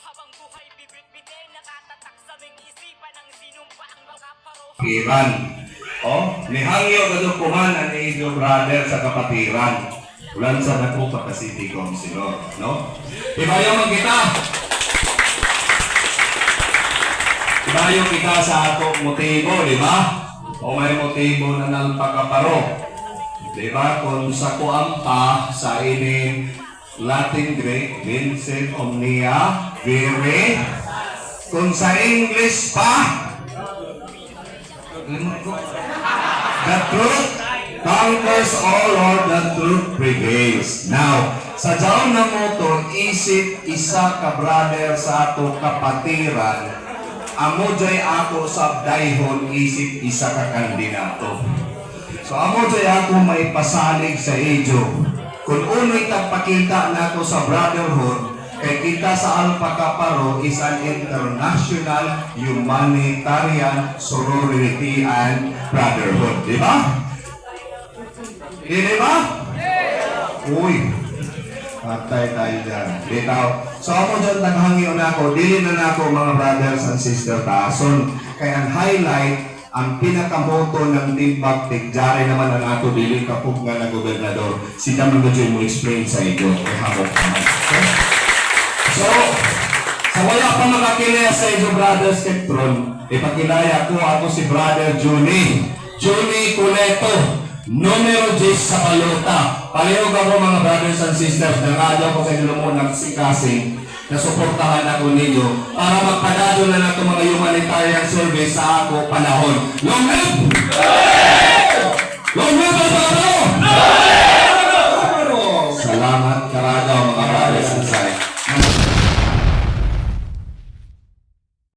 habang buhay bibit-bitin Nakatatak sa ming isipan ang sinumpa ang mga paro Iran. Oh, nihangyo kadto kuman ang inyong brother sa kapatiran. Ulan sa dako pa ka City Councilor, no? Ibayo man kita. Ibayo kita sa ato motibo, di ba? O may motibo na nalpakaparo. Di ba? Kung sa kuampa sa ining Latin Greek, Vincent Omnia, Vere. Kung sa English pa, The truth conquers all or the truth prevails. Now, sa jaon na mo to, isip isa ka brother sa ato kapatiran, amo jay ako sa dayhon isip isa ka kandidato. So amo jay ako may pasalig sa inyo. Kung uno'y tagpakita nato sa brotherhood, kay kita sa Alpha Kaparo is an international humanitarian sorority and brotherhood. Di ba? Di ba? Uy, patay tayo dyan. Bitaw. So ako dyan naghangyo na ako, dili na na ako mga brothers and sisters taason. Kaya ang highlight, ang pinakamoto ng timbag tigjari naman ang ato dili kapug nga na gobernador. Si Daman na mo explain sa inyo. Kaya habok makakilaya sa inyo, Brother Spectron, ipakilaya ko ako si Brother Juni. Juni Cuneto, numero 10 sa Palota. Palihog ako mga brothers and sisters, nangadyo ko sa inyo mo nagsikasing na suportahan ako ninyo para magpadado na nato mga humanitarian service sa ako panahon. Long live!